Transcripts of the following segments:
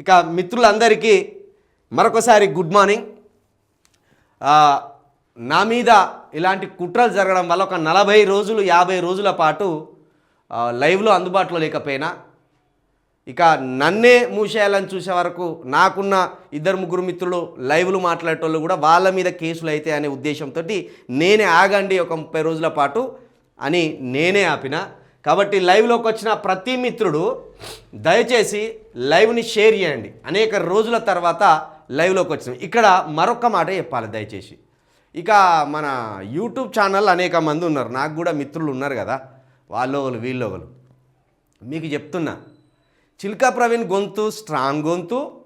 ఇక మిత్రులందరికీ మరొకసారి గుడ్ మార్నింగ్. నా మీద ఇలాంటి కుట్రలు జరగడం వల్ల ఒక నలభై రోజులు యాభై రోజుల పాటు లైవ్లో అందుబాటులో లేకపోయినా ఇక నన్నే మూసేయాలని చూసే వరకు నాకున్న ఇద్దరు ముగ్గురు మిత్రులు లైవ్లు మాట్లాడేటోళ్ళు కూడా వాళ్ళ మీద కేసులు అయితే అనే ఉద్దేశంతో నేనే ఆగండి ఒక ముప్పై రోజుల పాటు అని నేనే ఆపిన. కాబట్టి లైవ్లోకి వచ్చిన ప్రతి మిత్రుడు దయచేసి లైవ్ని షేర్ చేయండి. అనేక రోజుల తర్వాత లైవ్లోకి వచ్చినాం. ఇక్కడ మరొక మాట చెప్పాలి దయచేసి. ఇక మన యూట్యూబ్ ఛానల్ అనేక మంది ఉన్నారు. నాకు కూడా మిత్రులు ఉన్నారు కదా. వాళ్ళు ఒకరు వీళ్ళు ఒకరు మీకు చెప్తున్నా. చిల్కా ప్రవీణ్ గొంతు స్ట్రాంగ్ గొంతు.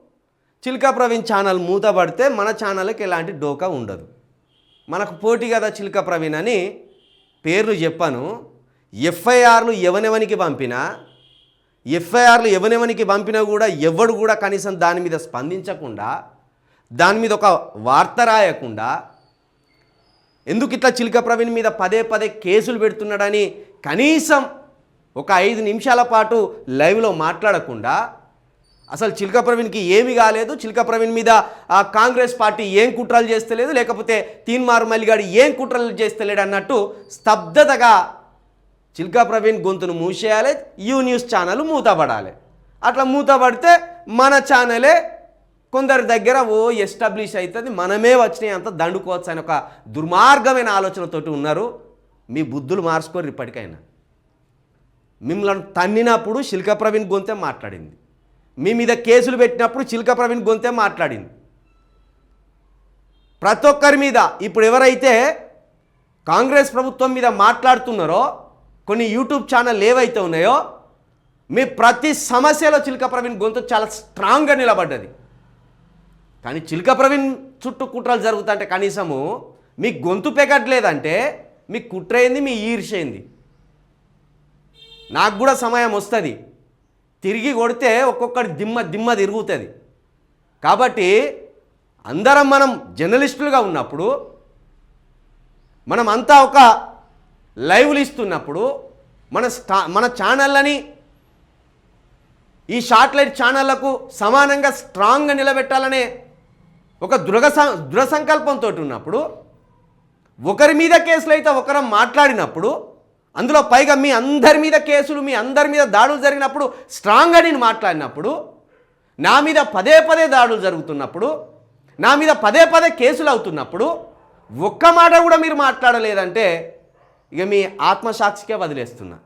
చిల్కా ప్రవీణ్ ఛానల్ మూతపడితే మన ఛానల్కి ఎలాంటి డోకా ఉండదు. మనకు పోటీ కదా చిల్కా ప్రవీణ్ అని పేర్లు చెప్పాను. ఎఫ్ఐఆర్లు ఎవనెవనికి పంపినా ఎఫ్ఐఆర్లు ఎవనెవనికి పంపినా కూడా ఎవడు కూడా కనీసం దాని మీద స్పందించకుండా దాని మీద ఒక వార్త రాయకుండా ఎందుకు ఇట్లా చిలుక ప్రవీణ్ మీద పదే పదే కేసులు పెడుతున్నాడని కనీసం ఒక ఐదు నిమిషాల పాటు లైవ్లో మాట్లాడకుండా అసలు చిల్క ప్రవీణ్కి ఏమి కాలేదు. చిలుక ప్రవీణ్ మీద ఆ కాంగ్రెస్ పార్టీ ఏం కుట్రలు చేస్తలేదు లేకపోతే తీన్మార్ మల్లిగాడు ఏం కుట్రలు చేస్తలేడు అన్నట్టు స్తబ్దతగా చిల్కా ప్రవీణ్ గొంతును మూసేయాలి యూ న్యూస్ ఛానల్ మూతపడాలి. అట్లా మూతపడితే మన ఛానలే కొందరి దగ్గర ఓ ఎస్టాబ్లిష్ అవుతుంది మనమే వచ్చినాయి అంత దండుకోవచ్చు అని ఒక దుర్మార్గమైన ఆలోచనతోటి ఉన్నారు. మీ బుద్ధులు మార్చుకోరు ఇప్పటికైనా. మిమ్మల్ని తన్నినప్పుడు శిల్క ప్రవీణ్ గొంతే మాట్లాడింది. మీ మీద కేసులు పెట్టినప్పుడు చిల్క ప్రవీణ్ గొంతే మాట్లాడింది. ప్రతి ఒక్కరి మీద ఇప్పుడు ఎవరైతే కాంగ్రెస్ ప్రభుత్వం మీద మాట్లాడుతున్నారో కొన్ని యూట్యూబ్ ఛానల్ ఏవైతే ఉన్నాయో మీ ప్రతి సమస్యలో చిలక ప్రవీణ్ గొంతు చాలా స్ట్రాంగ్గా నిలబడ్డది. కానీ చిలక ప్రవీణ్ చుట్టూ కుట్రలు జరుగుతుంటే కనీసము మీ గొంతు పెగట్లేదంటే మీ కుట్ర ఏంది మీ ఈర్ష ఏంది? నాకు కూడా సమయం వస్తుంది. తిరిగి కొడితే ఒక్కొక్కటి దిమ్మ దిమ్మ తిరుగుతుంది. కాబట్టి అందరం మనం జర్నలిస్టులుగా ఉన్నప్పుడు మనం అంతా ఒక లైవ్లు ఇస్తున్నప్పుడు మన స్టా మన ఛానళ్ళని ఈ షార్ట్లైట్ ఛానళ్ళకు సమానంగా స్ట్రాంగ్గా నిలబెట్టాలనే ఒక దృఢ దృఢ సంకల్పంతో ఉన్నప్పుడు ఒకరి మీద కేసులు అయితే ఒకరం మాట్లాడినప్పుడు అందులో పైగా మీ అందరి మీద కేసులు మీ అందరి మీద దాడులు జరిగినప్పుడు స్ట్రాంగ్గా నేను మాట్లాడినప్పుడు నా మీద పదే పదే దాడులు జరుగుతున్నప్పుడు నా మీద పదే పదే కేసులు అవుతున్నప్పుడు ఒక్క మాట కూడా మీరు మాట్లాడలేదంటే ఇక మీ ఆత్మసాక్షికే వదిలేస్తున్నా.